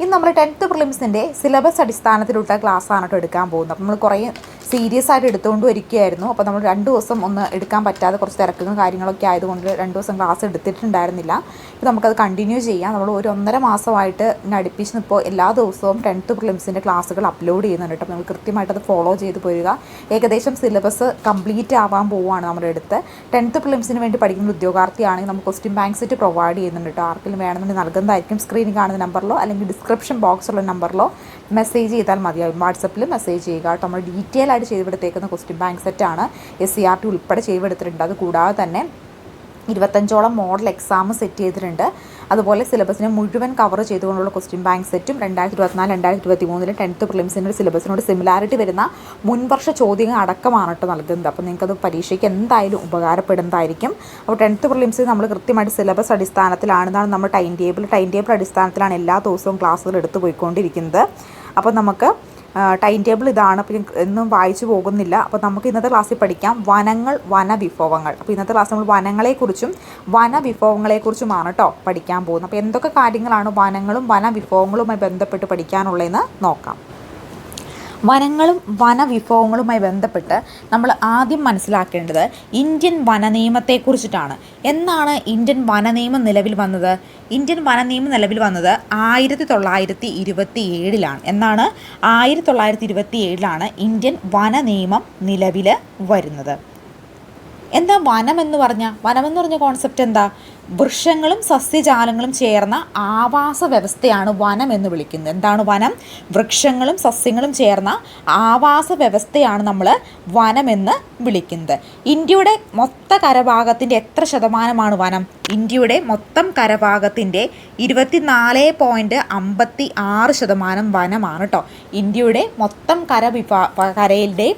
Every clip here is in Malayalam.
ഇന്ന് നമ്മൾ ടെൻത്ത് പ്രിലിംസിന്റെ സിലബസ് അടിസ്ഥാനത്തിലുള്ള ക്ലാസ് ആണ് കേട്ടോ എടുക്കാൻ പോകുന്നത്. അപ്പോൾ നമ്മൾ കുറേ സീരിയസ് ആയിട്ട് എടുത്തുകൊണ്ട് വരികയായിരുന്നു അപ്പോൾ നമ്മൾ രണ്ട് ദിവസം ഒന്ന് എടുക്കാൻ പറ്റാതെ കുറച്ച് തിരക്കുകളും കാര്യങ്ങളൊക്കെ ആയതുകൊണ്ട് രണ്ട് ദിവസം ക്ലാസ് എടുത്തിട്ടുണ്ടായിരുന്നില്ല. ഇപ്പോൾ നമുക്കത് കണ്ടിന്യൂ ചെയ്യാം. നമ്മൾ ഒരു ഒന്നര മാസമായിട്ട് അടുപ്പിച്ച് ഇപ്പോൾ എല്ലാ ദിവസവും ടെൻത്ത് പ്രിലിംസിന്റെ ക്ലാസ്സുകൾ അപ്ലോഡ് ചെയ്യുന്നുണ്ട് കേട്ടോ. നമ്മൾ കൃത്യമായിട്ട് അത് ഫോളോ ചെയ്ത് പോരുക. ഏകദേശം സിലബസ് കംപ്ലീറ്റ് ആവാൻ പോവുകയാണ് നമ്മുടെ അടുത്ത്. ടെൻത്ത് പ്രിലിംസിന് വേണ്ടി പഠിക്കുന്ന ഉദ്യോഗാർത്ഥിയാണെങ്കിൽ നമുക്ക് ക്വസ്റ്റ്യൻ ബാങ്ക് സെറ്റ് പ്രൊവൈഡ് ചെയ്യുന്നുണ്ട് കേട്ടോ. ആർക്കെങ്കിലും വേണമെന്നുണ്ടെങ്കിൽ നൽകുന്നതായിരിക്കും. സ്ക്രീനിൽ കാണുന്ന നമ്പറിലോ അല്ലെങ്കിൽ ഡിസ്ക്രിപ്ഷൻ ബോക്സിലുള്ള നമ്പറിലോ മെസ്സേജ് ചെയ്താൽ മതിയാവും. വാട്സപ്പിൽ മെസ്സേജ് ചെയ്യുക കേട്ടോ. നമ്മൾ ഡീറ്റെയിൽ ആയിട്ട് ചെയ്തെടുത്തേക്കുന്ന ക്വസ്റ്റ്യൻ ബാങ്ക് സെറ്റാണ് എസ് സി ആർ ടി ഉൾപ്പെടെ ചെയ്തെടുത്തിട്ടുണ്ട്. അത് കൂടാതെ തന്നെ ഇരുപത്തഞ്ചോളം മോഡൽ എക്സാം സെറ്റ് ചെയ്തിട്ടുണ്ട്. അതുപോലെ സിലബസിനെ മുഴുവൻ കവർ ചെയ്തുകൊണ്ടുള്ള ക്വസ്റ്റ്യൻ ബാങ്ക് സെറ്റും രണ്ടായിരത്തി ഇരുപത്തിനാല് രണ്ടായിരത്തി ഇരുപത്തി മൂന്നിലെ ടെൻത്ത് പ്രിലിംസിന്റെ സിലബസിനോട് സിമിലാരിറ്റി വരുന്ന മുൻവർഷ ചോദ്യങ്ങൾ അടക്കമാണ് കേട്ടോ നൽകുന്നത്. അപ്പോൾ നിങ്ങൾക്കത് പരീക്ഷയ്ക്ക് എന്തായാലും ഉപകാരപ്പെടുന്നതായിരിക്കും. അപ്പോൾ ടെൻത്ത് പ്രിലിംസിൽ നമ്മൾ കൃത്യമായിട്ട് സിലബസ് അടിസ്ഥാനത്തിലാണെന്നാണ് നമ്മൾ ടൈം ടേബിൾ ടൈം ടേബിൾ അടിസ്ഥാനത്തിലാണ് എല്ലാ ദിവസവും ക്ലാസ്സുകൾ എടുത്തു പോയിക്കൊണ്ടിരിക്കുന്നത് അപ്പോൾ നമുക്ക് ടൈം ടേബിൾ ഇതാണ്. അപ്പോൾ എന്നും വായിച്ചു പോകുന്നില്ല. അപ്പോൾ നമുക്ക് ഇന്നത്തെ ക്ലാസ്സിൽ പഠിക്കാം. വനങ്ങൾ വനവിഭവങ്ങൾ. അപ്പോൾ ഇന്നത്തെ ക്ലാസ് നമ്മൾ വനങ്ങളെക്കുറിച്ചും വനവിഭവങ്ങളെക്കുറിച്ചുമാണ് കേട്ടോ പഠിക്കാൻ പോകുന്നത്. അപ്പോൾ എന്തൊക്കെ കാര്യങ്ങളാണ് വനങ്ങളും വനവിഭവങ്ങളുമായി ബന്ധപ്പെട്ട് പഠിക്കാനുള്ളതെന്ന് നോക്കാം. വനങ്ങളും വനവിഭവങ്ങളുമായി ബന്ധപ്പെട്ട് നമ്മൾ ആദ്യം മനസ്സിലാക്കേണ്ടത് ഇന്ത്യൻ വനനിയമത്തെക്കുറിച്ചിട്ടാണ്. എന്നാണ് ഇന്ത്യൻ വനനിയമം നിലവിൽ വന്നത്? ഇന്ത്യൻ വനനിയമം നിലവിൽ വന്നത് ആയിരത്തി തൊള്ളായിരത്തി ഇരുപത്തി ഏഴിലാണ് എന്നാണ് ആയിരത്തി തൊള്ളായിരത്തി ഇരുപത്തി ഏഴിലാണ് ഇന്ത്യൻ വനനിയമം നിലവിൽ വരുന്നത്. എന്താ വനം എന്ന് പറഞ്ഞാൽ വനം എന്ന് പറഞ്ഞ കോൺസെപ്റ്റ് എന്താ? വൃക്ഷങ്ങളും സസ്യജാലങ്ങളും ചേർന്ന ആവാസ വ്യവസ്ഥയാണ് വനം എന്ന് വിളിക്കുന്നത്. എന്താണ് വനം? വൃക്ഷങ്ങളും സസ്യങ്ങളും ചേർന്ന ആവാസ വ്യവസ്ഥയാണ് നമ്മൾ വനമെന്ന് വിളിക്കുന്നത്. ഇന്ത്യയുടെ മൊത്ത കരഭാഗത്തിന്റെ എത്ര ശതമാനമാണ് വനം? ഇന്ത്യയുടെ മൊത്തം കരഭാഗത്തിന്റെ ഇരുപത്തിനാല് പോയിന്റ് അമ്പത്തി ആറ് ശതമാനം വനമാണ് കേട്ടോ ഇന്ത്യയുടെ മൊത്തം കര വിഭാ കരയിലുടെയും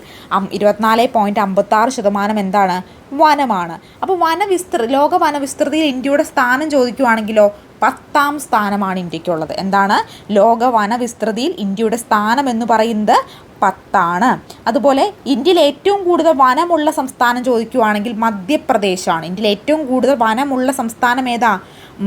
ഇരുപത്തിനാല് പോയിന്റ് അമ്പത്തി ആറ് ശതമാനം എന്താണ്? വനമാണ്. അപ്പോൾ വനവിസ്തൃ ലോക വനവിസ്തൃതിയിൽ ഇന്ത്യയുടെ സ്ഥാനം ചോദിക്കുവാണെങ്കിലോ പത്താം സ്ഥാനമാണ് ഇന്ത്യക്കുള്ളത്. എന്താണ്? ലോക വനവിസ്തൃതിയിൽ ഇന്ത്യയുടെ സ്ഥാനം എന്ന് പറയുന്നത് പത്താണ്. അതുപോലെ ഇന്ത്യയിൽ ഏറ്റവും കൂടുതൽ വനമുള്ള സംസ്ഥാനം ചോദിക്കുവാണെങ്കിൽ മധ്യപ്രദേശാണ്. ഇന്ത്യയിൽ ഏറ്റവും കൂടുതൽ വനമുള്ള സംസ്ഥാനം ഏതാ?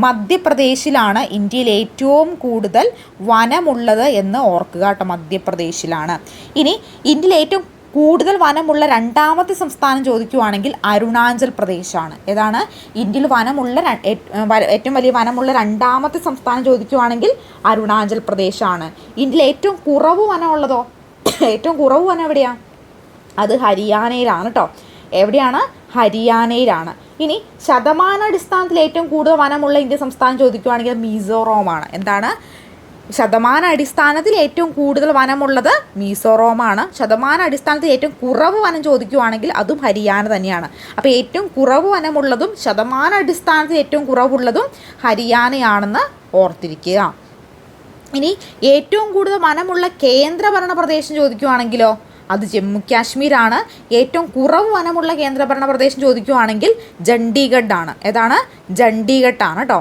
മധ്യപ്രദേശിലാണ് ഇന്ത്യയിൽ ഏറ്റവും കൂടുതൽ വനമുള്ളത് എന്ന് ഓർക്കുക കേട്ടോ മധ്യപ്രദേശിലാണ്. ഇനി ഇന്ത്യയിൽ ഏറ്റവും കൂടുതൽ വനമുള്ള രണ്ടാമത്തെ സംസ്ഥാനം ചോദിക്കുവാണെങ്കിൽ അരുണാചൽ പ്രദേശാണ്. ഏതാണ്? ഇന്ത്യയിൽ വനമുള്ള ഏറ്റവും വലിയ വനമുള്ള രണ്ടാമത്തെ സംസ്ഥാനം ചോദിക്കുവാണെങ്കിൽ അരുണാചൽ പ്രദേശാണ്. ഇന്ത്യയിൽ ഏറ്റവും കുറവ് വനമുള്ളതോ? ഏറ്റവും കുറവ് വനം എവിടെയാണ് അത് ഹരിയാനയിലാണ് കേട്ടോ എവിടെയാണ്? ഹരിയാനയിലാണ്. ഇനി ശതമാനാടിസ്ഥാനത്തിൽ ഏറ്റവും കൂടുതൽ വനമുള്ള ഇന്ത്യ സംസ്ഥാനം ചോദിക്കുവാണെങ്കിൽ മിസോറോമാണ്. എന്താണ്? ശതമാന അടിസ്ഥാനത്തിൽ ഏറ്റവും കൂടുതൽ വനമുള്ളത് മീസോറോമാണ്. ശതമാന അടിസ്ഥാനത്തിൽ ഏറ്റവും കുറവ് വനം ചോദിക്കുവാണെങ്കിൽ അതും ഹരിയാന തന്നെയാണ്. അപ്പോൾ ഏറ്റവും കുറവ് വനമുള്ളതും ശതമാന അടിസ്ഥാനത്തിൽ ഏറ്റവും കുറവുള്ളതും ഹരിയാനയാണെന്ന് ഓർത്തിരിക്കുക. ഇനി ഏറ്റവും കൂടുതൽ വനമുള്ള കേന്ദ്രഭരണ പ്രദേശം ചോദിക്കുവാണെങ്കിലോ അത് ജമ്മു കാശ്മീരാണ്. ഏറ്റവും കുറവ് വനമുള്ള കേന്ദ്രഭരണ പ്രദേശം ചോദിക്കുവാണെങ്കിൽ ചണ്ഡീഗഡ് ആണ് ഏതാണ്? ചണ്ഡീഗഡ് ആണ് കേട്ടോ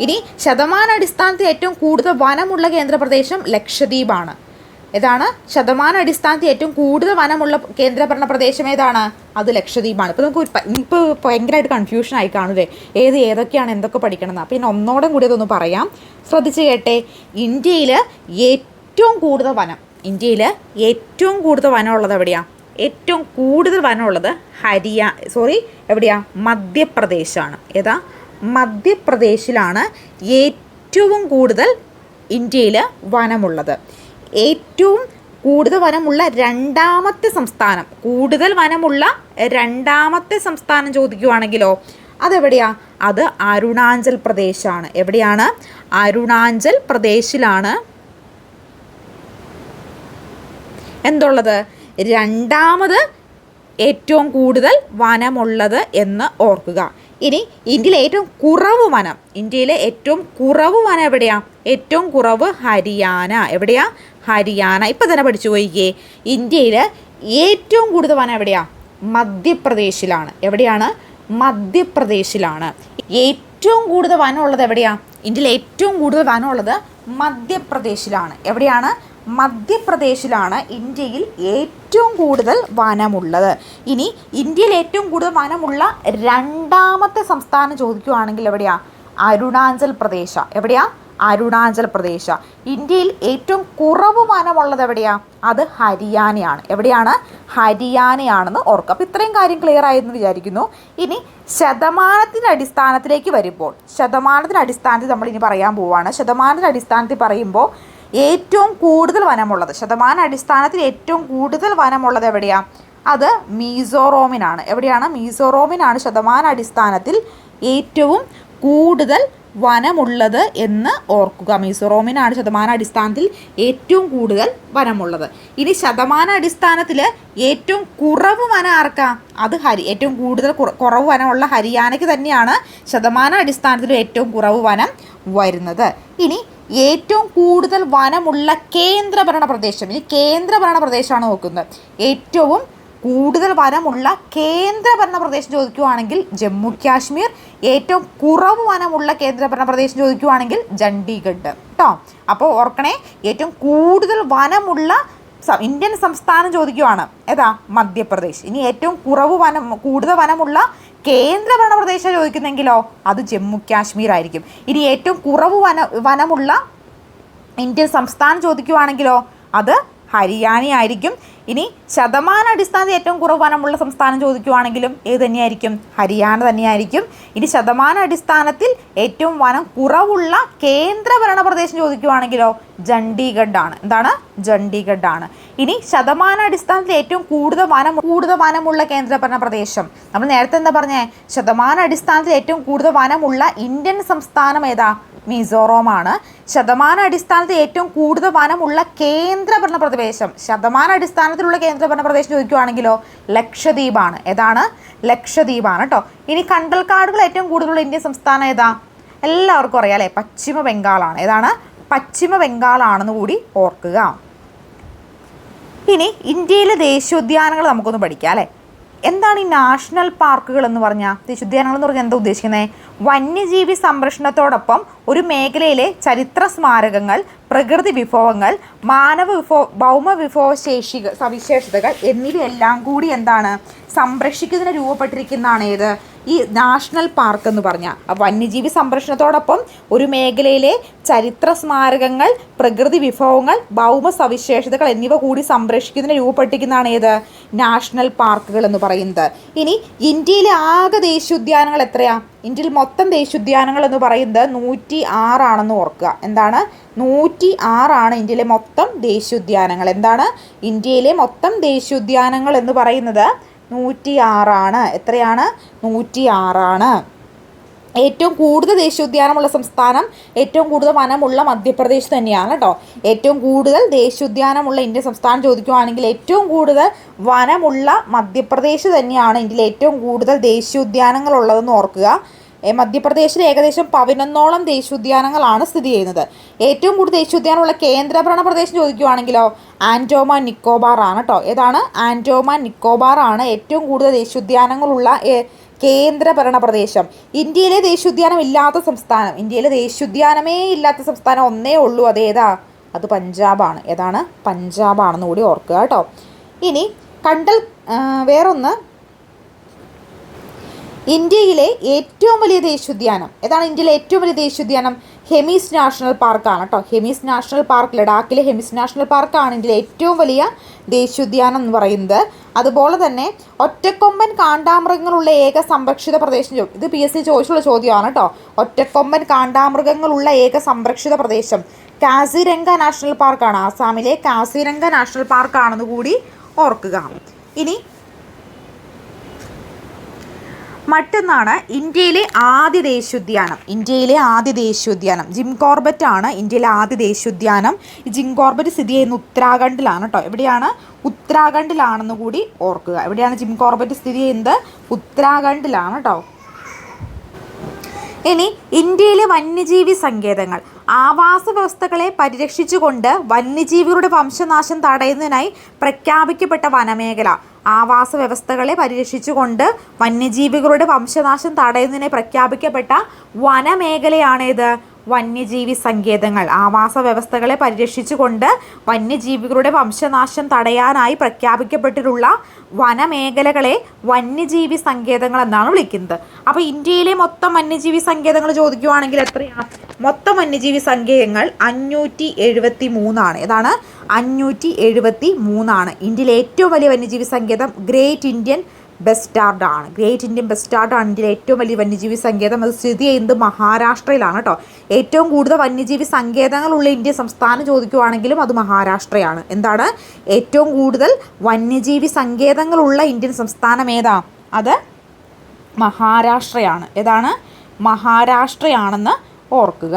ഇനി ശതമാനാടിസ്ഥാനത്തിൽ ഏറ്റവും കൂടുതൽ വനമുള്ള കേന്ദ്രപ്രദേശം ലക്ഷദ്വീപാണ്. ഏതാണ്? ശതമാന അടിസ്ഥാനത്തിൽ ഏറ്റവും കൂടുതൽ വനമുള്ള കേന്ദ്രഭരണ പ്രദേശം ഏതാണ്? അത് ലക്ഷദ്വീപാണ്. ഇപ്പോൾ നമുക്ക് ഇപ്പോൾ ഭയങ്കരമായിട്ട് കൺഫ്യൂഷൻ ആയി കാണൂലേ ഏത് ഏതൊക്കെയാണ് എന്തൊക്കെ പഠിക്കണം എന്ന് അപ്പോൾ ഇനി ഒന്നോടെ കൂടി അതൊന്ന് പറയാം. ശ്രദ്ധിച്ച് കേട്ടെ. ഇന്ത്യയിൽ ഏറ്റവും കൂടുതൽ വനം ഇന്ത്യയിൽ ഏറ്റവും കൂടുതൽ വനമുള്ളത് എവിടെയാണ് ഏറ്റവും കൂടുതൽ വനമുള്ളത് ഹരിയ സോറി എവിടെയാണ് മധ്യപ്രദേശാണ്. ഏതാ? മധ്യപ്രദേശിലാണ് ഏറ്റവും കൂടുതൽ ഇന്ത്യയിൽ വനമുള്ളത്. ഏറ്റവും കൂടുതൽ വനമുള്ള രണ്ടാമത്തെ സംസ്ഥാനം കൂടുതൽ വനമുള്ള രണ്ടാമത്തെ സംസ്ഥാനം ചോദിക്കുവാണെങ്കിലോ അതെവിടെയാ? അത് അരുണാചൽ പ്രദേശാണ്. എവിടെയാണ്? അരുണാചൽ പ്രദേശിലാണ്. എന്തുള്ളത്? രണ്ടാമത് ഏറ്റവും കൂടുതൽ വനമുള്ളത് എന്ന് ഓർക്കുക. ഇനി ഇന്ത്യയിലെ ഏറ്റവും കുറവ് വനം. ഇന്ത്യയിലെ ഏറ്റവും കുറവ് വനം എവിടെയാണ് ഏറ്റവും കുറവ് ഹരിയാന. എവിടെയാ? ഹരിയാന. ഇപ്പം തന്നെ പഠിച്ചു പോയിക്കേ. ഇന്ത്യയിൽ ഏറ്റവും കൂടുതൽ വനം എവിടെയാണ് മധ്യപ്രദേശിലാണ്. എവിടെയാണ്? മധ്യപ്രദേശിലാണ്. ഏറ്റവും കൂടുതൽ വനമുള്ളത് എവിടെയാണ് ഇന്ത്യയിലെ ഏറ്റവും കൂടുതൽ വനമുള്ളത് മധ്യപ്രദേശിലാണ്. എവിടെയാണ്? മധ്യപ്രദേശിലാണ് ഇന്ത്യയിൽ ഏറ്റവും കൂടുതൽ വനമുള്ളത്. ഇനി ഇന്ത്യയിൽ ഏറ്റവും കൂടുതൽ വനമുള്ള രണ്ടാമത്തെ സംസ്ഥാനം ചോദിക്കുകയാണെങ്കിൽ എവിടെയാണ് അരുണാചൽ പ്രദേശ. എവിടെയാ? അരുണാചൽ പ്രദേശ്. ഇന്ത്യയിൽ ഏറ്റവും കുറവ് വനമുള്ളത് എവിടെയാണ് അത് ഹരിയാനയാണ്. എവിടെയാണ്? ഹരിയാനയാണെന്ന് ഓർക്കുക അപ്പോൾ ഇത്രയും കാര്യം ക്ലിയർ ആയെന്ന് വിചാരിക്കുന്നു. ഇനി ശതമാനത്തിന്റെ അടിസ്ഥാനത്തിലേക്ക് വരുമ്പോൾ ശതമാനത്തിന്റെ അടിസ്ഥാനത്തിൽ നമ്മൾ ഇനി പറയാൻ പോവുകയാണ് ശതമാനത്തിന്റെ അടിസ്ഥാനത്തിൽ പറയുമ്പോൾ ഏറ്റവും കൂടുതൽ വനമുള്ളത് ശതമാന അടിസ്ഥാനത്തിൽ ഏറ്റവും കൂടുതൽ വനമുള്ളത് എവിടെയാണ് അത് മീസോറോമിനാണ്. എവിടെയാണ്? മീസോറോമിനാണ് ശതമാന അടിസ്ഥാനത്തിൽ ഏറ്റവും കൂടുതൽ വനമുള്ളത് എന്ന് ഓർക്കുക. മിസോറോമിനാണ് ശതമാന അടിസ്ഥാനത്തിൽ ഏറ്റവും കൂടുതൽ വനമുള്ളത്. ഇനി ശതമാന അടിസ്ഥാനത്തിൽ ഏറ്റവും കുറവ് വനം ആർക്കാ? അത് ഹരി ഏറ്റവും കൂടുതൽ കുറ- കുറവ് വനമുള്ള ഹരിയാനയ്ക്ക് തന്നെയാണ് ശതമാന അടിസ്ഥാനത്തിൽ ഏറ്റവും കുറവ് വനം വരുന്നത്. ഇനി ഏറ്റവും കൂടുതൽ വനമുള്ള കേന്ദ്രഭരണ പ്രദേശം ഇനി കേന്ദ്രഭരണ പ്രദേശമാണ് നോക്കുന്നത്. ഏറ്റവും കൂടുതൽ വനമുള്ള കേന്ദ്രഭരണ പ്രദേശം ചോദിക്കുവാണെങ്കിൽ ജമ്മു കാശ്മീർ. ഏറ്റവും കുറവ് വനമുള്ള കേന്ദ്രഭരണ പ്രദേശം ചോദിക്കുവാണെങ്കിൽ ചണ്ഡീഗഡ്. കേട്ടോ അപ്പോൾ ഓർക്കണേ ഏറ്റവും കൂടുതൽ വനമുള്ള ഇന്ത്യൻ സംസ്ഥാനം ചോദിക്കുവാണ്. ഏതാ? മധ്യപ്രദേശ്. ഇനി ഏറ്റവും കുറവ് വനം കൂടുതൽ വനമുള്ള കേന്ദ്രഭരണ പ്രദേശം ചോദിക്കുന്നെങ്കിലോ അത് ജമ്മു കാശ്മീർ ആയിരിക്കും. ഇനി ഏറ്റവും കുറവ് വന വനമുള്ള ഇന്ത്യൻ സംസ്ഥാനം ചോദിക്കുവാണെങ്കിലോ അത് ഹരിയാന ആയിരിക്കും. ഇനി ശതമാന അടിസ്ഥാനത്തിൽ ഏറ്റവും കുറവ് വനമുള്ള സംസ്ഥാനം ചോദിക്കുവാണെങ്കിലും ഏത് തന്നെയായിരിക്കും? ഹരിയാന തന്നെയായിരിക്കും. ഇനി ശതമാന അടിസ്ഥാനത്തിൽ ഏറ്റവും വനം കുറവുള്ള കേന്ദ്രഭരണ പ്രദേശം ചോദിക്കുവാണെങ്കിലോ ചണ്ഡീഗഡ് ആണ് എന്താണ്? ചണ്ഡീഗഡ് ആണ് ഇനി ശതമാന അടിസ്ഥാനത്തിൽ ഏറ്റവും കൂടുതൽ വനം കൂടുതൽ വനമുള്ള കേന്ദ്രഭരണ പ്രദേശം നമ്മൾ നേരത്തെ എന്താ പറഞ്ഞേ? ശതമാന അടിസ്ഥാനത്തിൽ ഏറ്റവും കൂടുതൽ വനമുള്ള ഇന്ത്യൻ സംസ്ഥാനം ഏതാ? മിസോറോമാണ്. ശതമാന അടിസ്ഥാനത്തിൽ ഏറ്റവും കൂടുതൽ വനമുള്ള കേന്ദ്രഭരണ പ്രദേശം ശതമാന അടിസ്ഥാനത്തിലുള്ള കേന്ദ്രഭരണ പ്രദേശം ചോദിക്കുവാണെങ്കിലോ ലക്ഷദ്വീപാണ്. ഏതാണ്? ലക്ഷദ്വീപാണ് കേട്ടോ ഇനി കണ്ടൽക്കാടുകൾ ഏറ്റവും കൂടുതലുള്ള ഇന്ത്യൻ സംസ്ഥാനം ഏതാ? എല്ലാവർക്കും അറിയാം അല്ലേ? പശ്ചിമ ബംഗാളാണ്. ഏതാണ്? പശ്ചിമ ബംഗാളാണെന്ന് കൂടി ഓർക്കുക. ഇനി ഇന്ത്യയിലെ ദേശീയോദ്യാനങ്ങൾ നമുക്കൊന്ന് പഠിക്കാം അല്ലേ? എന്താണ് ഈ നാഷണൽ പാർക്കുകൾ എന്ന് പറഞ്ഞാൽ ദേശീയോദ്യാനങ്ങൾ എന്ന് പറഞ്ഞാൽ എന്താ ഉദ്ദേശിക്കുന്നത് വന്യജീവി സംരക്ഷണത്തോടൊപ്പം ഒരു മേഖലയിലെ ചരിത്ര സ്മാരകങ്ങൾ പ്രകൃതി വിഭവങ്ങൾ മാനവ വിഭവ ഭൗമ വിഭവശേഷി സവിശേഷതകൾ എന്നിവയെല്ലാം കൂടി എന്താണ് സംരക്ഷിക്കുന്നതിന് രൂപപ്പെട്ടിരിക്കുന്നതാണ് ഏത് ഈ നാഷണൽ പാർക്ക് എന്ന് പറഞ്ഞാൽ വന്യജീവി സംരക്ഷണത്തോടൊപ്പം ഒരു മേഖലയിലെ ചരിത്ര സ്മാരകങ്ങൾ പ്രകൃതി വിഭവങ്ങൾ ഭൗമ സവിശേഷതകൾ എന്നിവ കൂടി സംരക്ഷിക്കുന്നതിന് രൂപപ്പെട്ടിരിക്കുന്നതാണ് ഏത്? നാഷണൽ പാർക്കുകൾ എന്ന് പറയുന്നത്. ഇനി ഇന്ത്യയിലെ ആകെ ദേശീയോദ്യാനങ്ങൾ എത്രയാ? ഇന്ത്യയിൽ മൊത്തം ദേശീയോദ്യാനങ്ങൾ എന്ന് പറയുന്നത് നൂറ്റി ആറാണെന്ന് ഓർക്കുക. എന്താണ്? നൂറ്റി ആറാണ് ഇന്ത്യയിലെ മൊത്തം ദേശീയോദ്യാനങ്ങൾ. എന്താണ്? ഇന്ത്യയിലെ മൊത്തം ദേശീയോദ്യാനങ്ങൾ എന്ന് പറയുന്നത് നൂറ്റി ആറാണ് എത്രയാണ്? നൂറ്റി ആറാണ് ഏറ്റവും കൂടുതൽ ദേശീയോദ്യാനമുള്ള സംസ്ഥാനം ഏറ്റവും കൂടുതൽ വനമുള്ള മധ്യപ്രദേശ് തന്നെയാണ് കേട്ടോ ഏറ്റവും കൂടുതൽ ദേശീയോദ്യാനമുള്ള ഇന്ത്യൻ സംസ്ഥാനം ചോദിക്കുവാണെങ്കിൽ ഏറ്റവും കൂടുതൽ വനമുള്ള മധ്യപ്രദേശ് തന്നെയാണ് ഇന്ത്യയിൽ ഏറ്റവും കൂടുതൽ ദേശീയോദ്യാനങ്ങളുള്ളതെന്ന് ഓർക്കുക. മധ്യപ്രദേശിൽ ഏകദേശം പതിനൊന്നോളം ദേശീയോദ്യാനങ്ങളാണ് സ്ഥിതി ചെയ്യുന്നത്. ഏറ്റവും കൂടുതൽ ദേശീയോദ്യാനമുള്ള കേന്ദ്രഭരണ പ്രദേശം ചോദിക്കുവാണെങ്കിലോ ആന്റോമാൻ നിക്കോബാർ ആണ് കേട്ടോ ഏതാണ്? ആന്റോമാൻ നിക്കോബാർ ആണ് ഏറ്റവും കൂടുതൽ ദേശീയോദ്യാനങ്ങളുള്ള കേന്ദ്ര കേന്ദ്രഭരണ പ്രദേശം. ഇന്ത്യയിലെ ദേശീയോദ്യാനം ഇല്ലാത്ത സംസ്ഥാനം. ഇന്ത്യയിലെ ദേശീയോദ്യാനമേ ഇല്ലാത്ത സംസ്ഥാനം ഒന്നേ ഉള്ളൂ. അതേതാ അത് പഞ്ചാബാണ്. ഏതാണ്? പഞ്ചാബാണെന്ന് കൂടി ഓർക്കുക കേട്ടോ ഇനി കണ്ടൽ വേറൊന്ന് ഇന്ത്യയിലെ ഏറ്റവും വലിയ ദേശീയോദ്യാനം. ഏതാണ് ഇന്ത്യയിലെ ഏറ്റവും വലിയ ദേശീയോദ്യാനം? ഹെമീസ് നാഷണൽ പാർക്കാണ് കേട്ടോ. ഹെമീസ് നാഷണൽ പാർക്ക് ലഡാക്കിലെ ഹെമീസ് നാഷണൽ പാർക്കാണ് ഇന്ത്യയിലെ ഏറ്റവും വലിയ ദേശീയോദ്യാനം എന്ന് പറയുന്നത്. അതുപോലെ തന്നെ ഒറ്റക്കൊമ്പൻ കാണ്ടാമൃഗങ്ങളുള്ള ഏക സംരക്ഷിത പ്രദേശം ഇത് പി എസ് സി ചോദിച്ചുള്ള ചോദ്യമാണ് കേട്ടോ. ഒറ്റക്കൊമ്പൻ കാണ്ടാമൃഗങ്ങളുള്ള ഏക സംരക്ഷിത പ്രദേശം കാസിരംഗ നാഷണൽ പാർക്കാണ്. ആസാമിലെ കാസിരംഗ നാഷണൽ പാർക്കാണെന്ന് കൂടി ഓർക്കുക. ഇനി മറ്റൊന്നാണ് ഇന്ത്യയിലെ ആദ്യ ദേശീയോദ്യാനം ഇന്ത്യയിലെ ആദ്യ ദേശീയോദ്യാനം ജിം കോർബറ്റ് ആണ് ഇന്ത്യയിലെ ആദ്യ ദേശീയോദ്യാനം ജിം കോർബറ്റ് സ്ഥിതി ചെയ്യുന്ന ഉത്തരാഖണ്ഡിലാണ് കേട്ടോ എവിടെയാണ്? ഉത്തരാഖണ്ഡിലാണെന്ന് കൂടി ഓർക്കുക. എവിടെയാണ് ജിം കോർബറ്റ് സ്ഥിതി ചെയ്യുന്നത്? ഉത്തരാഖണ്ഡിലാണ് കേട്ടോ ഇനി ഇന്ത്യയിലെ വന്യജീവി സങ്കേതങ്ങൾ. ആവാസ വ്യവസ്ഥകളെ പരിരക്ഷിച്ചുകൊണ്ട് വന്യജീവികളുടെ വംശനാശം തടയുന്നതിനായി പ്രഖ്യാപിക്കപ്പെട്ട വനമേഖല. ആവാസ വ്യവസ്ഥകളെ പരിരക്ഷിച്ചുകൊണ്ട് വന്യജീവികളുടെ വംശനാശം തടയുന്നതിനെ പ്രഖ്യാപിക്കപ്പെട്ട വനമേഖലയാണേത്. വന്യജീവി സങ്കേതങ്ങൾ. ആവാസ വ്യവസ്ഥകളെ പരിരക്ഷിച്ചുകൊണ്ട് വന്യജീവികളുടെ വംശനാശം തടയാനായി പ്രഖ്യാപിക്കപ്പെട്ടിട്ടുള്ള വനമേഖലകളെ വന്യജീവി സങ്കേതങ്ങൾ എന്നാണ് വിളിക്കുന്നത്. അപ്പോൾ ഇന്ത്യയിലെ മൊത്തം വന്യജീവി സങ്കേതങ്ങൾ ചോദിക്കുവാണെങ്കിൽ എത്രയാണ് മൊത്തം വന്യജീവി സങ്കേതങ്ങൾ അഞ്ഞൂറ്റി എഴുപത്തി മൂന്നാണ് ഏതാണ്? അഞ്ഞൂറ്റി എഴുപത്തി മൂന്നാണ് ഇന്ത്യയിലെ ഏറ്റവും വലിയ വന്യജീവി സങ്കേതം ഗ്രേറ്റ് ഇന്ത്യൻ ബെസ്റ്റാർഡ് ആണ്. ഗ്രേറ്റ് ഇന്ത്യൻ ബെസ്റ്റാർഡാണ് ഇന്ത്യയിലെ ഏറ്റവും വലിയ വന്യജീവി സങ്കേതം. അത് സ്ഥിതി ചെയ്യുന്നത് മഹാരാഷ്ട്രയിലാണ് കേട്ടോ ഏറ്റവും കൂടുതൽ വന്യജീവി സങ്കേതങ്ങളുള്ള ഇന്ത്യ സംസ്ഥാനം ചോദിക്കുവാണെങ്കിലും അത് മഹാരാഷ്ട്രയാണ്. എന്താണ്? ഏറ്റവും കൂടുതൽ വന്യജീവി സങ്കേതങ്ങളുള്ള ഇന്ത്യൻ സംസ്ഥാനം ഏതാ? അത് മഹാരാഷ്ട്രയാണ്. ഏതാണ്? മഹാരാഷ്ട്രയാണെന്ന് ഓർക്കുക.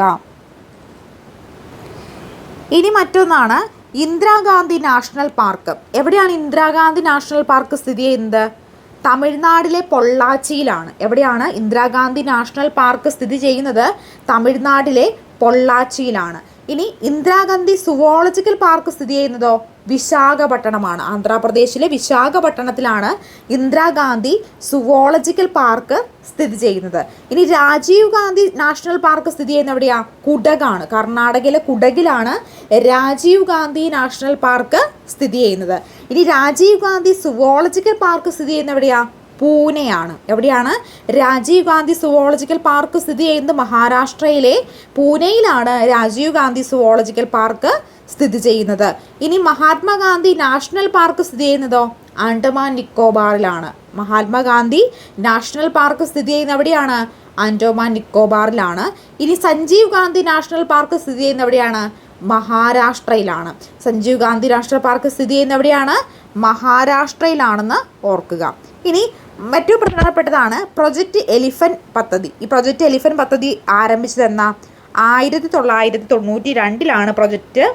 ഇനി മറ്റൊന്നാണ് ഇന്ദിരാഗാന്ധി നാഷണൽ പാർക്ക്. എവിടെയാണ് ഇന്ദിരാഗാന്ധി നാഷണൽ പാർക്ക് സ്ഥിതി ചെയ്യുന്നത്? തമിഴ്നാട്ടിലെ പൊള്ളാച്ചിയിലാണ്. എവിടെയാണ് ഇന്ദിരാഗാന്ധി നാഷണൽ പാർക്ക് സ്ഥിതി ചെയ്യുന്നത്? തമിഴ്നാടിലെ പൊള്ളാച്ചിയിലാണ്. ഇനി ഇന്ദിരാഗാന്ധി സുവോളജിക്കൽ പാർക്ക് സ്ഥിതി ചെയ്യുന്നതോ? വിശാഖപട്ടണമാണ്. ആന്ധ്രാപ്രദേശിലെ വിശാഖപട്ടണത്തിലാണ് ഇന്ദിരാഗാന്ധി സുവോളജിക്കൽ പാർക്ക് സ്ഥിതി ചെയ്യുന്നത്. ഇനി രാജീവ് ഗാന്ധി നാഷണൽ പാർക്ക് സ്ഥിതി ചെയ്യുന്ന എവിടെയാ? കുടകാണ്. കർണാടകയിലെ കുടകിലാണ് രാജീവ് ഗാന്ധി നാഷണൽ പാർക്ക് സ്ഥിതി ചെയ്യുന്നത്. ഇനി രാജീവ് ഗാന്ധി സുവോളജിക്കൽ പാർക്ക് സ്ഥിതി ചെയ്യുന്ന എവിടെയാ? പൂനെയാണ്. എവിടെയാണ്? രാജീവ് ഗാന്ധി സുവോളജിക്കൽ പാർക്ക് സ്ഥിതി ചെയ്യുന്നത് മഹാരാഷ്ട്രയിലെ പൂനെയിലാണ് രാജീവ് ഗാന്ധി സുവോളജിക്കൽ പാർക്ക് സ്ഥിതി ചെയ്യുന്നത്. ഇനി മഹാത്മാഗാന്ധി നാഷണൽ പാർക്ക് സ്ഥിതി ചെയ്യുന്നതോ? ആൻഡമാൻ നിക്കോബാറിലാണ്. മഹാത്മാഗാന്ധി നാഷണൽ പാർക്ക് സ്ഥിതി ചെയ്യുന്ന എവിടെയാണ്? ആൻഡോമാൻ നിക്കോബാറിലാണ്. ഇനി സഞ്ജീവ് ഗാന്ധി നാഷണൽ പാർക്ക് സ്ഥിതി ചെയ്യുന്ന എവിടെയാണ്? മഹാരാഷ്ട്രയിലാണ്. സഞ്ജീവ് ഗാന്ധി നാഷണൽ പാർക്ക് സ്ഥിതി ചെയ്യുന്ന എവിടെയാണ്? മഹാരാഷ്ട്രയിലാണെന്ന് ഓർക്കുക. ഇനി മറ്റു പ്രധാനപ്പെട്ടതാണ് പ്രൊജക്റ്റ് എലിഫൻ പദ്ധതി. ഈ പ്രൊജക്റ്റ് എലിഫൻ പദ്ധതി ആരംഭിച്ചത് എന്നാ ആയിരത്തി തൊള്ളായിരത്തി തൊണ്ണൂറ്റി രണ്ടിലാണ് പ്രൊജക്റ്റ്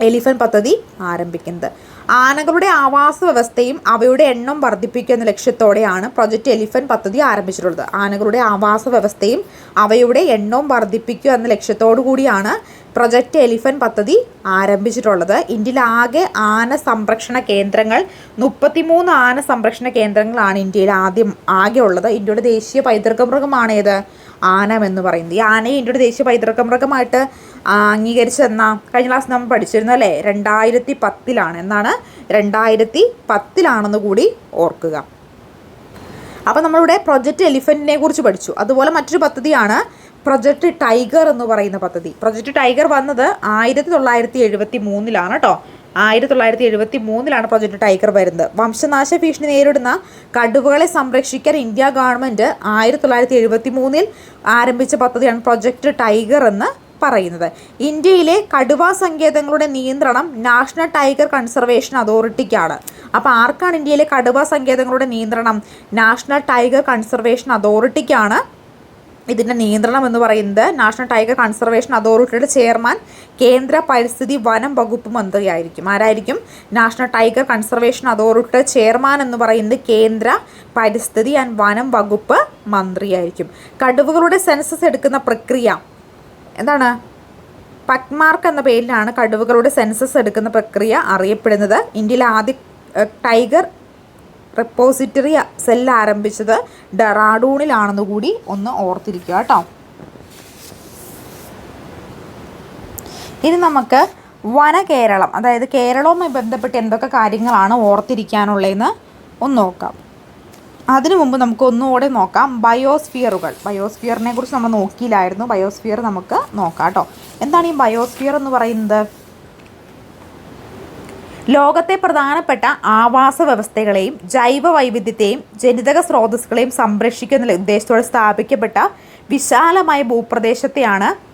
എലിഫൻ പദ്ധതി ആരംഭിക്കുന്നത്. ആനകളുടെ ആവാസ വ്യവസ്ഥയും അവയുടെ എണ്ണം വർദ്ധിപ്പിക്കുക എന്ന ലക്ഷ്യത്തോടെയാണ് പ്രൊജക്റ്റ് എലിഫന്റ് പദ്ധതി ആരംഭിച്ചിട്ടുള്ളത്. ആനകളുടെ ആവാസ വ്യവസ്ഥയും അവയുടെ എണ്ണവും വർദ്ധിപ്പിക്കുക എന്ന ലക്ഷ്യത്തോടു കൂടിയാണ് പ്രൊജക്റ്റ് എലിഫന്റ് പദ്ധതി ആരംഭിച്ചിട്ടുള്ളത്. ഇന്ത്യയിലാകെ ആന സംരക്ഷണ കേന്ദ്രങ്ങൾ മുപ്പത്തിമൂന്ന് ആന സംരക്ഷണ കേന്ദ്രങ്ങളാണ് ഇന്ത്യയിൽ ആദ്യം ആകെ ഉള്ളത്. ഇന്ത്യയുടെ ദേശീയ പൈതൃക മൃഗമാണ് ഏത് ആന എന്ന് പറയുന്നത്. ഈ ആനയെ ഇന്ത്യയുടെ ദേശീയ പൈതൃക മൃഗമായിട്ട് അംഗീകരിച്ചെന്നാ കഴിഞ്ഞ ക്ലാസ് നമ്മൾ പഠിച്ചിരുന്നു അല്ലേ? രണ്ടായിരത്തി പത്തിലാണ് എന്നാണ്? രണ്ടായിരത്തി പത്തിലാണെന്ന് കൂടി ഓർക്കുക. അപ്പോൾ നമ്മളിവിടെ പ്രൊജക്റ്റ് എലിഫന്റിനെ കുറിച്ച് പഠിച്ചു. അതുപോലെ മറ്റൊരു പദ്ധതിയാണ് പ്രൊജക്റ്റ് ടൈഗർ എന്ന് പറയുന്ന പദ്ധതി. പ്രൊജക്റ്റ് ടൈഗർ വന്നത് ആയിരത്തി തൊള്ളായിരത്തി എഴുപത്തി മൂന്നിലാണ് കേട്ടോ ആയിരത്തി തൊള്ളായിരത്തി എഴുപത്തി മൂന്നിലാണ് പ്രൊജക്റ്റ് ടൈഗർ വരുന്നത്. വംശനാശ ഭീഷണി നേരിടുന്ന കടുവകളെ സംരക്ഷിക്കാൻ ഇന്ത്യ ഗവൺമെന്റ് ആയിരത്തി തൊള്ളായിരത്തി എഴുപത്തി മൂന്നിൽ ആരംഭിച്ച പദ്ധതിയാണ് പ്രൊജക്റ്റ് ടൈഗർ എന്ന് പറയുന്നത്. ഇന്ത്യയിലെ കടുവ സങ്കേതങ്ങളുടെ നിയന്ത്രണം നാഷണൽ ടൈഗർ കൺസർവേഷൻ അതോറിറ്റിക്കാണ്. അപ്പോൾ ആർക്കാണ് ഇന്ത്യയിലെ കടുവ സങ്കേതങ്ങളുടെ നിയന്ത്രണം? നാഷണൽ ടൈഗർ കൺസർവേഷൻ അതോറിറ്റിക്കാണ് ഇതിന്റെ നിയന്ത്രണം എന്ന് പറയുന്നത്. നാഷണൽ ടൈഗർ കൺസർവേഷൻ അതോറിറ്റിയുടെ ചെയർമാൻ കേന്ദ്ര പരിസ്ഥിതി വനം വകുപ്പ് മന്ത്രിയായിരിക്കും. ആരായിരിക്കും? നാഷണൽ ടൈഗർ കൺസർവേഷൻ അതോറിറ്റിയുടെ ചെയർമാൻ എന്ന് പറയുന്നത് കേന്ദ്ര പരിസ്ഥിതി ആൻഡ് വനം വകുപ്പ് മന്ത്രിയായിരിക്കും. കടുവകളുടെ സെൻസസ് എടുക്കുന്ന പ്രക്രിയ എന്താണ്? പക്മാർക്ക് എന്ന പേരിലാണ് കടുവകളുടെ സെൻസസ് എടുക്കുന്ന പ്രക്രിയ അറിയപ്പെടുന്നത്. ഇന്ത്യയിലെ ആദ്യ ടൈഗർ റെപ്പോസിറ്ററി സെൽ ആരംഭിച്ചത് ഡെറാഡൂണിലാണെന്ന് കൂടി ഒന്ന് ഓർത്തിരിക്കുക കേട്ടോ. ഇനി നമുക്ക് വന കേരളം അതായത് കേരളവുമായി ബന്ധപ്പെട്ട് എന്തൊക്കെ കാര്യങ്ങളാണ് ഓർത്തിരിക്കാനുള്ളതെന്ന് ഒന്ന് നോക്കാം. അതിനു മുമ്പ് നമുക്ക് ഒന്നുകൂടെ നോക്കാം. ബയോസ്ഫിയറുകൾ. ബയോസ്ഫിയറിനെ കുറിച്ച് നമ്മൾ നോക്കിയില്ലായിരുന്നു. ബയോസ്ഫിയർ നമുക്ക് നോക്കാം കേട്ടോ. എന്താണ് ഈ ബയോസ്ഫിയർ എന്ന് പറയുന്നത്? ലോകത്തെ പ്രധാനപ്പെട്ട ആവാസ വ്യവസ്ഥകളെയും ജൈവ വൈവിധ്യത്തെയും ജനിതക സ്രോതസ്സുകളെയും സംരക്ഷിക്കുന്ന ഉദ്ദേശത്തോടെ സ്ഥാപിക്കപ്പെട്ട വിശാലമായ ഭൂപ്രദേശത്തെയാണ്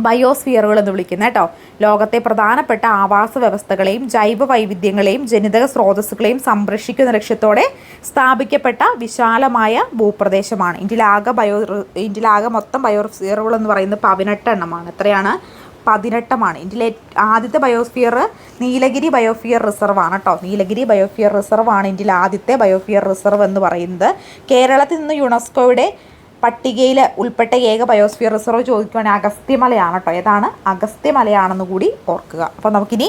ബയോസ്ഫിയറുകൾ എന്ന് വിളിക്കുന്നത് കേട്ടോ. ലോകത്തെ പ്രധാനപ്പെട്ട ആവാസ വ്യവസ്ഥകളെയും ജൈവ വൈവിധ്യങ്ങളെയും ജനിതക സ്രോതസ്സുകളെയും സംരക്ഷിക്കുന്ന ലക്ഷ്യത്തോടെ സ്ഥാപിക്കപ്പെട്ട വിശാലമായ ഭൂപ്രദേശമാണ്. ഇന്ത്യയിലാകെ ബയോ ഇന്ത്യയിലാകെ മൊത്തം ബയോസ്ഫിയറുകൾ എന്ന് പറയുന്നത് പതിനെട്ട് എണ്ണമാണ് എത്രയാണ്? പതിനെട്ടമാണ്. ഇന്ത്യയിലെ ആദ്യത്തെ ബയോസ്ഫിയർ നീലഗിരി ബയോഫിയർ റിസർവ് ആണ് കേട്ടോ. നീലഗിരി ബയോഫിയർ റിസർവ് ആണ് ഇന്ത്യയിലെ ആദ്യത്തെ ബയോഫിയർ റിസർവ് എന്ന് പറയുന്നത്. കേരളത്തിൽ നിന്ന് യുനെസ്കോയുടെ പട്ടികയിൽ ഉൾപ്പെട്ട ഏക ബയോസ്ഫിയർ റിസർവ് ചോദിക്കുകയാണെങ്കിൽ അഗസ്ത്യമലയാണ് കേട്ടോ ഏതാണ്? അഗസ്ത്യമലയാണെന്ന് കൂടി ഓർക്കുക. അപ്പോൾ നമുക്കിനി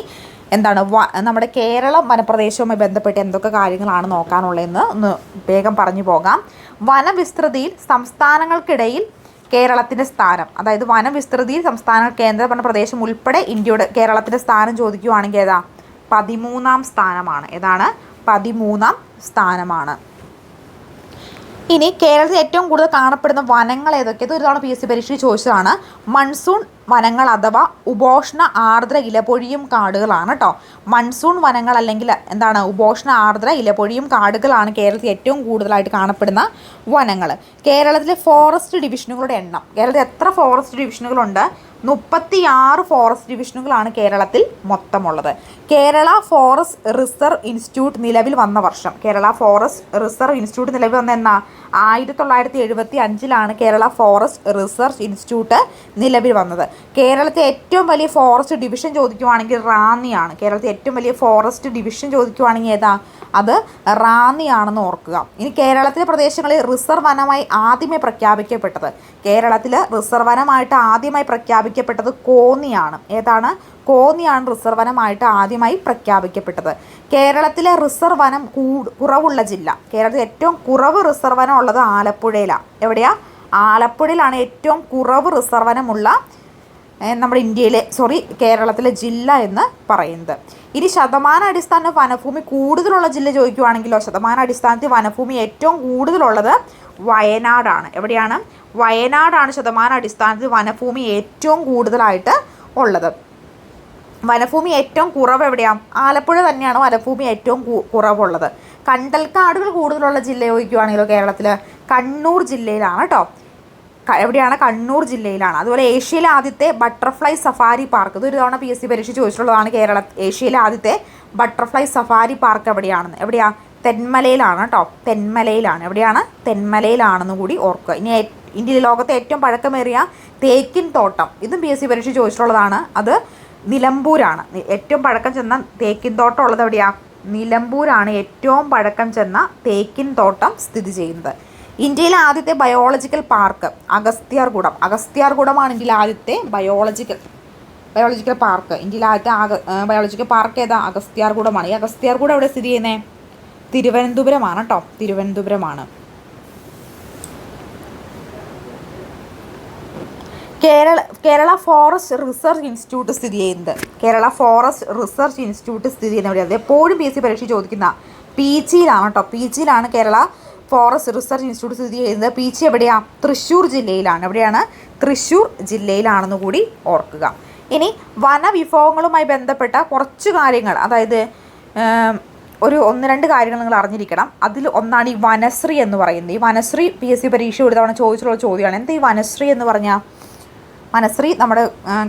എന്താണ് നമ്മുടെ കേരളം വനപ്രദേശവുമായി ബന്ധപ്പെട്ട് എന്തൊക്കെ കാര്യങ്ങളാണ് നോക്കാനുള്ളതെന്ന് ഒന്ന് വേഗം പറഞ്ഞു പോകാം. വനവിസ്തൃതിയിൽ സംസ്ഥാനങ്ങൾക്കിടയിൽ കേരളത്തിന്റെ സ്ഥാനം അതായത് വനവിസ്തൃതിയിൽ സംസ്ഥാന കേന്ദ്രഭരണ പ്രദേശം ഉൾപ്പെടെ ഇന്ത്യയുടെ കേരളത്തിന്റെ സ്ഥാനം ചോദിക്കുവാണെങ്കിൽ ഏതാ? പതിമൂന്നാം സ്ഥാനമാണ്. ഏതാണ്? പതിമൂന്നാം സ്ഥാനമാണ്. ഇനി കേരളത്തിൽ ഏറ്റവും കൂടുതൽ കാണപ്പെടുന്ന വനങ്ങൾ ഏതൊക്കെ? ഇത് ഒരു തവണ പി എസ് സി പരീക്ഷയിൽ ചോദിച്ചതാണ്. മൺസൂൺ വനങ്ങൾ അഥവാ ഉപോഷ്ണ ആർദ്ര ഇലപൊഴിയും കാടുകളാണ് കേട്ടോ മൺസൂൺ വനങ്ങൾ അല്ലെങ്കിൽ എന്താണ് ഉപോഷ്ണ ആർദ്ര ഇലപൊഴിയും കാടുകളാണ് കേരളത്തിൽ ഏറ്റവും കൂടുതലായിട്ട് കാണപ്പെടുന്ന വനങ്ങൾ. കേരളത്തിലെ ഫോറസ്റ്റ് ഡിവിഷനുകളുടെ എണ്ണം. കേരളത്തിൽ എത്ര ഫോറസ്റ്റ് ഡിവിഷനുകളുണ്ട് മുപ്പത്തിയാറ് ഫോറസ്റ്റ് ഡിവിഷനുകളാണ് കേരളത്തിൽ മൊത്തമുള്ളത്. കേരള ഫോറസ്റ്റ് റിസർവ് ഇൻസ്റ്റിറ്റ്യൂട്ട് നിലവിൽ വന്ന വർഷം. കേരള ഫോറസ്റ്റ് റിസർവ് ഇൻസ്റ്റിറ്റ്യൂട്ട് നിലവിൽ വന്ന എന്നാ? ആയിരത്തി തൊള്ളായിരത്തി എഴുപത്തി അഞ്ചിലാണ് കേരള ഫോറസ്റ്റ് റിസർച്ച് ഇൻസ്റ്റിറ്റ്യൂട്ട് നിലവിൽ വന്നത്. കേരളത്തെ ഏറ്റവും വലിയ ഫോറസ്റ്റ് ഡിവിഷൻ ചോദിക്കുവാണെങ്കിൽ റാന്നിയാണ്. കേരളത്തെ ഏറ്റവും വലിയ ഫോറസ്റ്റ് ഡിവിഷൻ ചോദിക്കുവാണെങ്കിൽ ഏതാ? അത് റാന്നിയാണെന്ന് ഓർക്കുക. ഇനി കേരളത്തിലെ പ്രദേശങ്ങളിൽ റിസർവ് വനമായി ആദ്യമേ പ്രഖ്യാപിക്കപ്പെട്ടത്. കേരളത്തിൽ റിസർവ് വനമായിട്ട് ആദ്യമായി പ്രഖ്യാപിക്കപ്പെട്ടത് കോന്നിയാണ്. ഏതാണ്? കോന്നിയാണ് റിസർവ് വനമായിട്ട് ആദ്യമായി പ്രഖ്യാപിക്കപ്പെട്ടത്. കേരളത്തിലെ റിസർവ് വനം കുറവുള്ള ജില്ല. കേരളത്തിൽ ഏറ്റവും കുറവ് റിസർവ് വനം ഉള്ളത് ആലപ്പുഴയിലാണ് എവിടെയാ? ആലപ്പുഴയിലാണ് ഏറ്റവും കുറവ് റിസർവനമുള്ള നമ്മുടെ ഇന്ത്യയിലെ സോറി കേരളത്തിലെ ജില്ല എന്ന് പറയുന്നത്. ഇനി ശതമാന അടിസ്ഥാന വനഭൂമി കൂടുതലുള്ള ജില്ല ചോദിക്കുവാണെങ്കിലോ ശതമാന അടിസ്ഥാനത്തിൽ വനഭൂമി ഏറ്റവും കൂടുതലുള്ളത് വയനാടാണ്. എവിടെയാണ്? വയനാടാണ് ശതമാന അടിസ്ഥാനത്തിൽ വനഭൂമി ഏറ്റവും കൂടുതലായിട്ട് ഉള്ളത്. വനഭൂമി ഏറ്റവും കുറവ് എവിടെയാണ് ആലപ്പുഴ തന്നെയാണ് വനഭൂമി ഏറ്റവും കുറവുള്ളത്. കണ്ടൽക്കാടുകൾ കൂടുതലുള്ള ജില്ല ചോദിക്കുവാണെങ്കിലോ കേരളത്തിൽ കണ്ണൂർ ജില്ലയിലാണ് കേട്ടോ എവിടെയാണ്? കണ്ണൂർ ജില്ലയിലാണ്. അതുപോലെ ഏഷ്യയിലെ ആദ്യത്തെ ബട്ടർഫ്ലൈ സഫാരി പാർക്ക്. ഇതൊരു തവണ പി എസ് സി പരീക്ഷ ചോദിച്ചിട്ടുള്ളതാണ് കേരള ഏഷ്യയിലെ ആദ്യത്തെ ബട്ടർഫ്ലൈ സഫാരി പാർക്ക് എവിടെയാണെന്ന്. എവിടെയാ? തെന്മലയിലാണ് കേട്ടോ തെന്മലയിലാണ്. എവിടെയാണ്? തെന്മലയിലാണെന്ന് കൂടി ഓർക്കുക. ഇനി ഇന്ത്യയിലെ ലോകത്തെ ഏറ്റവും പഴക്കമേറിയ തേക്കിൻ തോട്ടം. ഇതും പി എസ് സി പരീക്ഷ ചോദിച്ചിട്ടുള്ളതാണ്. അത് നിലമ്പൂരാണ്. ഏറ്റവും പഴക്കം ചെന്ന തേക്കിൻ തോട്ടം ഉള്ളത് എവിടെയാ? നിലമ്പൂരാണ് ഏറ്റവും പഴക്കം ചെന്ന തേക്കിൻ തോട്ടം സ്ഥിതി ചെയ്യുന്നത്. ഇന്ത്യയിലെ ആദ്യത്തെ ബയോളജിക്കൽ പാർക്ക് അഗസ്ത്യാർകൂടം അഗസ്ത്യാർകൂടമാണ് ഇന്ത്യയിലെ ആദ്യത്തെ ബയോളജിക്കൽ ബയോളജിക്കൽ പാർക്ക് ഇന്ത്യയിലെ ആദ്യത്തെ ബയോളജിക്കൽ പാർക്ക് ഏതാ? അഗസ്ത്യാർകൂടമാണ് ഈ അഗസ്ത്യാർകൂടം എവിടെ സ്ഥിതി ചെയ്യുന്നത് തിരുവനന്തപുരമാണ് കേട്ടോ. തിരുവനന്തപുരമാണ്. Kerala Kerala forest research institute സ്ഥിതി ചെയ്യുന്നത്. കേരള ഫോറസ്റ്റ് റിസർച്ച് ഇൻസ്റ്റിറ്റ്യൂട്ട് സ്ഥിതി ചെയ്യുന്ന എവിടെയാണ് എപ്പോഴും പി എസ് സി പരീക്ഷ ചോദിക്കുന്ന പി ജിയിലാണ് കേട്ടോ. പി ജിയിലാണ് കേരള ഫോറസ്റ്റ് റിസർച്ച് ഇൻസ്റ്റിറ്റ്യൂട്ട് സ്ഥിതി ചെയ്യുന്നത്. പി ജി എവിടെയാണ് തൃശ്ശൂർ ജില്ലയിലാണ്. എവിടെയാണ്? തൃശ്ശൂർ ജില്ലയിലാണെന്ന് കൂടി ഓർക്കുക. ഇനി വനവിഭവങ്ങളുമായി ബന്ധപ്പെട്ട കുറച്ച് കാര്യങ്ങൾ. അതായത് ഒരു ഒന്ന് രണ്ട് കാര്യങ്ങൾ നിങ്ങൾ അറിഞ്ഞിരിക്കണം. അതിൽ ഒന്നാണ് ഈ വനശ്രീ എന്ന് പറയുന്നത്. ഈ വനശ്രീ പി എസ് സി പരീക്ഷ ഒരു തവണ ചോദിച്ചിട്ടുള്ള ചോദ്യമാണ്. എന്താ ഈ വനശ്രീ എന്ന് പറഞ്ഞാൽ വനശ്രീ നമ്മുടെ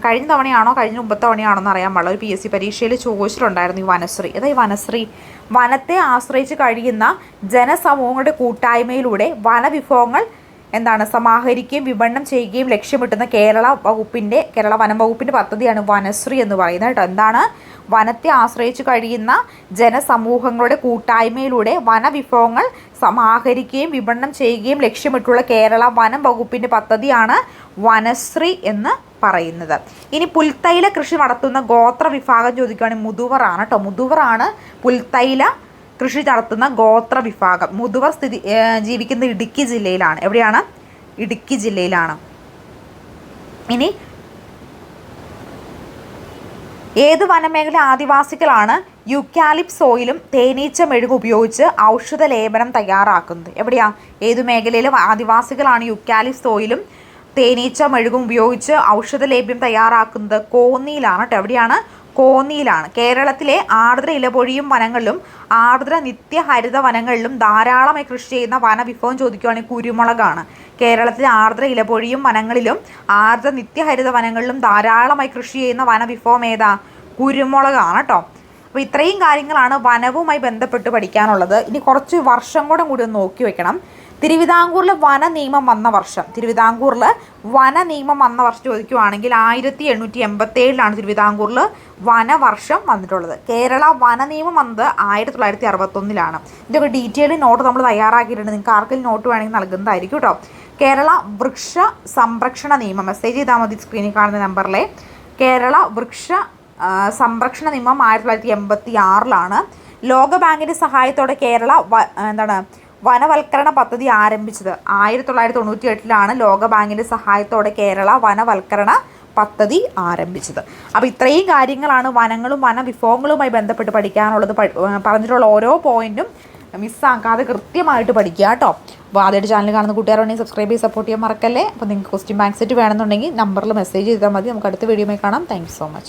കഴിഞ്ഞ തവണയാണോ കഴിഞ്ഞ മുമ്പത്തെ എന്ന് അറിയാൻ പാടില്ല. ഒരു പി എസ് സി പരീക്ഷയിൽ ചോദിച്ചിട്ടുണ്ടായിരുന്നു ഈ വനശ്രീ. അതായത് വനശ്രീ. വനത്തെ ആശ്രയിച്ച് കഴിയുന്ന ജനസമൂഹങ്ങളുടെ കൂട്ടായ്മയിലൂടെ വനവിഭവങ്ങൾ എന്താണ് സമാഹരിക്കുകയും വിപണനം ചെയ്യുകയും ലക്ഷ്യമിട്ടുന്ന കേരള വകുപ്പിന്റെ കേരള വനം വകുപ്പിന്റെ പദ്ധതിയാണ് വനശ്രീ എന്ന് പറയുന്നത് കേട്ടോ. എന്താണ്? വനത്തെ ആശ്രയിച്ച് കഴിയുന്ന ജനസമൂഹങ്ങളുടെ കൂട്ടായ്മയിലൂടെ വനവിഭവങ്ങൾ സമാഹരിക്കുകയും വിപണനം ചെയ്യുകയും ലക്ഷ്യമിട്ടുള്ള കേരള വനം വകുപ്പിന്റെ പദ്ധതിയാണ് വനശ്രീ എന്ന് പറയുന്നത്. ഇനി പുൽത്തൈല കൃഷി നടത്തുന്ന ഗോത്ര വിഭാഗം ചോദിക്കുകയാണെങ്കിൽ മുതുവറാണ് കേട്ടോ മുതുവറാണ് പുൽത്തൈല കൃഷി നടത്തുന്ന ഗോത്ര വിഭാഗം. മുതുവർ സ്ഥിതി ജീവിക്കുന്ന ഇടുക്കി ജില്ലയിലാണ്. എവിടെയാണ്? ഇടുക്കി ജില്ലയിലാണ്. ഇനി ഏത് വനമേഖല ആദിവാസികളാണ് യുക്കാലിപ്സ് ഓയിലും തേനീച്ച മെഴുകും ഉപയോഗിച്ച് ഔഷധ ലേപനം തയ്യാറാക്കുന്നത്. എവിടെയാ? ഏത് മേഖലയിലും ആദിവാസികളാണ് യുക്കാലിപ്സ് ഓയിലും തേനീച്ച മെഴുകും ഉപയോഗിച്ച് ഔഷധ ലേപ്യം തയ്യാറാക്കുന്നത്. കോന്നിയിലാണ് കേട്ടോ എവിടെയാണ്? കോന്നിയിലാണ്. കേരളത്തിലെ ആർദ്ര ഇലപൊഴിയും വനങ്ങളിലും ആർദ്ര നിത്യഹരിത വനങ്ങളിലും ധാരാളമായി കൃഷി ചെയ്യുന്ന വനവിഭവം ചോദിക്കുകയാണെങ്കിൽ കുരുമുളകാണ്. കേരളത്തിലെ ആർദ്ര ഇലപൊഴിയും വനങ്ങളിലും ആർദ്ര നിത്യഹരിത വനങ്ങളിലും ധാരാളമായി കൃഷി ചെയ്യുന്ന വനവിഭവം ഏതാ? കുരുമുളകാണ് കേട്ടോ അപ്പോൾ ഇത്രയും കാര്യങ്ങളാണ് വനവുമായി ബന്ധപ്പെട്ട് പഠിക്കാനുള്ളത്. ഇനി കുറച്ച് വർഷം കൂടെ കൂടി ഒന്ന് നോക്കി വെക്കണം. തിരുവിതാംകൂറിൽ വന നിയമം വന്ന വർഷം. തിരുവിതാംകൂറിൽ വന നിയമം വന്ന വർഷം ചോദിക്കുവാണെങ്കിൽ ആയിരത്തി എണ്ണൂറ്റി എൺപത്തേഴിലാണ് തിരുവിതാംകൂറിൽ വനവർഷം വന്നിട്ടുള്ളത്. കേരള വന നിയമം വന്നത് ആയിരത്തി തൊള്ളായിരത്തി അറുപത്തൊന്നിലാണ് ഒരു ഡീറ്റെയിൽ നോട്ട് നമ്മൾ തയ്യാറാക്കിയിട്ടുണ്ട്. നിങ്ങൾക്ക് ആർക്കെങ്കിലും നോട്ട് വേണമെങ്കിൽ നൽകുന്നതായിരിക്കും കേട്ടോ. കേരള വൃക്ഷ സംരക്ഷണ നിയമം. മെസ്സേജ് ചെയ്താൽ മതി സ്ക്രീനിൽ കാണുന്ന നമ്പറിലെ. കേരള വൃക്ഷ സംരക്ഷണ നിയമം ആയിരത്തി തൊള്ളായിരത്തി എൺപത്തി ആറിലാണ് ലോകബാങ്കിന്റെ സഹായത്തോടെ കേരള എന്താണ് വനവൽക്കരണ പദ്ധതി ആരംഭിച്ചത്. ആയിരത്തി തൊള്ളായിരത്തി തൊണ്ണൂറ്റി എട്ടിലാണ് ലോകബാങ്കിന്റെ സഹായത്തോടെ കേരള വനവൽക്കരണ പദ്ധതി ആരംഭിച്ചത്. അപ്പോൾ ഇത്രയും കാര്യങ്ങളാണ് വനങ്ങളും വനവിഭവങ്ങളുമായി ബന്ധപ്പെട്ട് പഠിക്കാനുള്ളത് പറഞ്ഞിട്ടുള്ള ഓരോ പോയിന്റും മിസ്സാക്കാതെ കൃത്യമായിട്ട് പഠിക്കുക കേട്ടോ. അപ്പോൾ ആദ്യമായിട്ട് ചാനൽ കാണുന്ന കൂട്ടുകാരുണ്ടെങ്കിൽ സബ്സ്ക്രൈബ് ചെയ്ത് സപ്പോർട്ട് ചെയ്യാൻ മറക്കല്ലേ? അപ്പോൾ നിങ്ങൾക്ക് ക്വസ്റ്റ്യൻ ബാങ്ക് സെറ്റ് വേണമെന്നുണ്ടെങ്കിൽ നമ്പറിൽ മെസ്സേജ് ചെയ്താൽ മതി. നമുക്ക് അടുത്ത വീഡിയോയിൽ കാണാം. Thank so much